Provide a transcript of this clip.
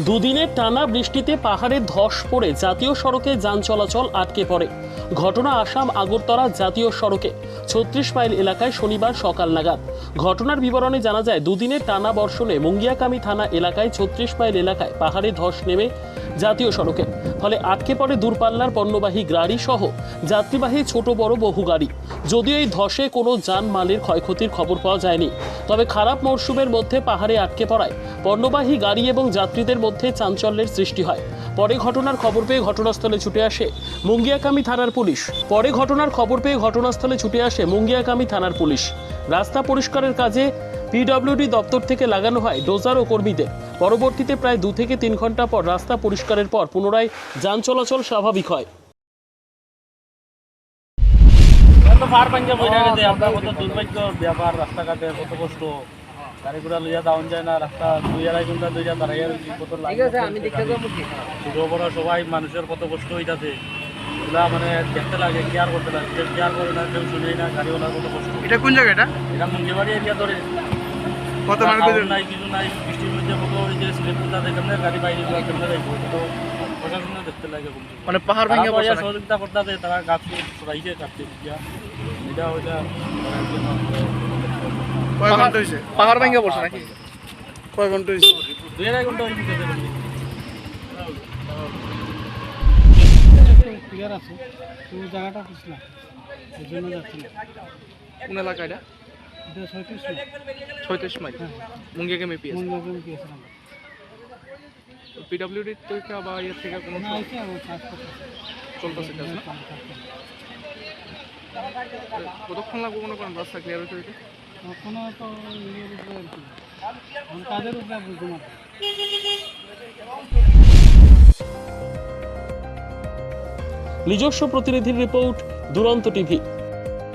দুদিনের টানা বৃষ্টিতে পাহাড়ে ধস পড়ে জাতীয় সড়কে যান চলাচল আটকে পড়ে। ঘটনা আসাম আগরতলা জাতীয় সড়কে, ছত্রিশ মাইল এলাকায় শনিবার সকাল নাগাদ। ঘটনার বিবরণে জানা যায় দুদিনের টানা বর্ষণে মুঙ্গিয়াকামী থানা এলাকায় ছত্রিশ মাইল এলাকায় পাহাড়ে ধস নেমে জাতীয় সড়কে। ফলে আটকে পড়ে দূরপাল্লার পণ্যবাহী গাড়ি সহ যাত্রীবাহী ছোট বড় বহু গাড়ি। যদিও এই ধসে কোনো যানমালের ক্ষয়ক্ষতির খবর পাওয়া যায়নি, তবে খারাপ মরশুমের মধ্যে পাহাড়ে আটকে পড়ায় পণ্যবাহী গাড়ি এবং যাত্রীদের মধ্যে চাঞ্চল্যের সৃষ্টি হয়। পরে ঘটনার খবর পেয়ে ঘটনাস্থলে ছুটে আসে মুঙ্গিয়াকামী থানার পুলিশ। পরে ঘটনার খবর পেয়ে ঘটনাস্থলে ছুটে আসে মুঙ্গিয়াকামী থানার পুলিশ। রাস্তা পরিষ্কারের কাজে পিডব্লিউডি দপ্তর থেকে লাগানো হয় ডোজার ও কর্মীদের। পরবর্তীতে প্রায় দু থেকে তিন ঘণ্টা পর রাস্তা পরিষ্কারের পর পুনরায় যান চলাচল স্বাভাবিক হয়। পার পাঞ্জা বইরা গেছে আমরা কত দুর্ভাগ্য ব্যাপার রাস্তাঘাটে কত কষ্ট। গাড়ি ঘোড়া লইয়া যায় না রাস্তা দুই আড়াই ঘণ্টা দুই যা দাঁড়াইয়া কত ঠিক আছে আমি দেখতে ছোট বড় সবাই মানুষের কত কষ্ট হইতাছে। এগুলা মানে দেখতে লাগে কেয়ার করতে লাগে। কেয়ার করে না কেউ শুনেই না গাড়িওয়ালার কত কষ্ট। এটা কোন জায়গা এটা? এটা মুঙ্গিবাড়ি এরিয়া ধরে। কত কারণ নাই কিছু নাই বৃষ্টির মধ্যে কত ওই যে কোথাতে কেমনে গাড়ি বাইরে যাওয়া কেমনে যাইব তো প্রশাসনে দেখতে লাগে মানে পাহাড় ভেঙে বসে সহযোগিতা করতেছে তারা গাছ সরাইছে কাটতে দিয়া এটা ওইটা কয় ঘণ্টা হয়েছে পাহাড় ভেঙে বসে নাকি? কয় ঘণ্টা হয়েছে দুই আড়াই ঘণ্টা এরকম। ক্লিয়ার আছে। কিন্তু জায়গাটা পিছলা এই জন্য যাচ্ছি কোন এলাকা এটা? ছয়ত্রিশ মাইল। মুঙ্গিয়া কেমে পিএস পিডব্লিউডি থেকে বা ইয়ের থেকে কোনো চলতেছে কাজ না? কতক্ষণ লাগবে মনে করেন রাস্তা ক্লিয়ার হতে হইতে? কোনো তো ইয়ের উপরে আর কি। এখন উপরে বুঝতে মাত্র নিজস্ব প্রতিনিধির রিপোর্ট দুরন্ত টিভি।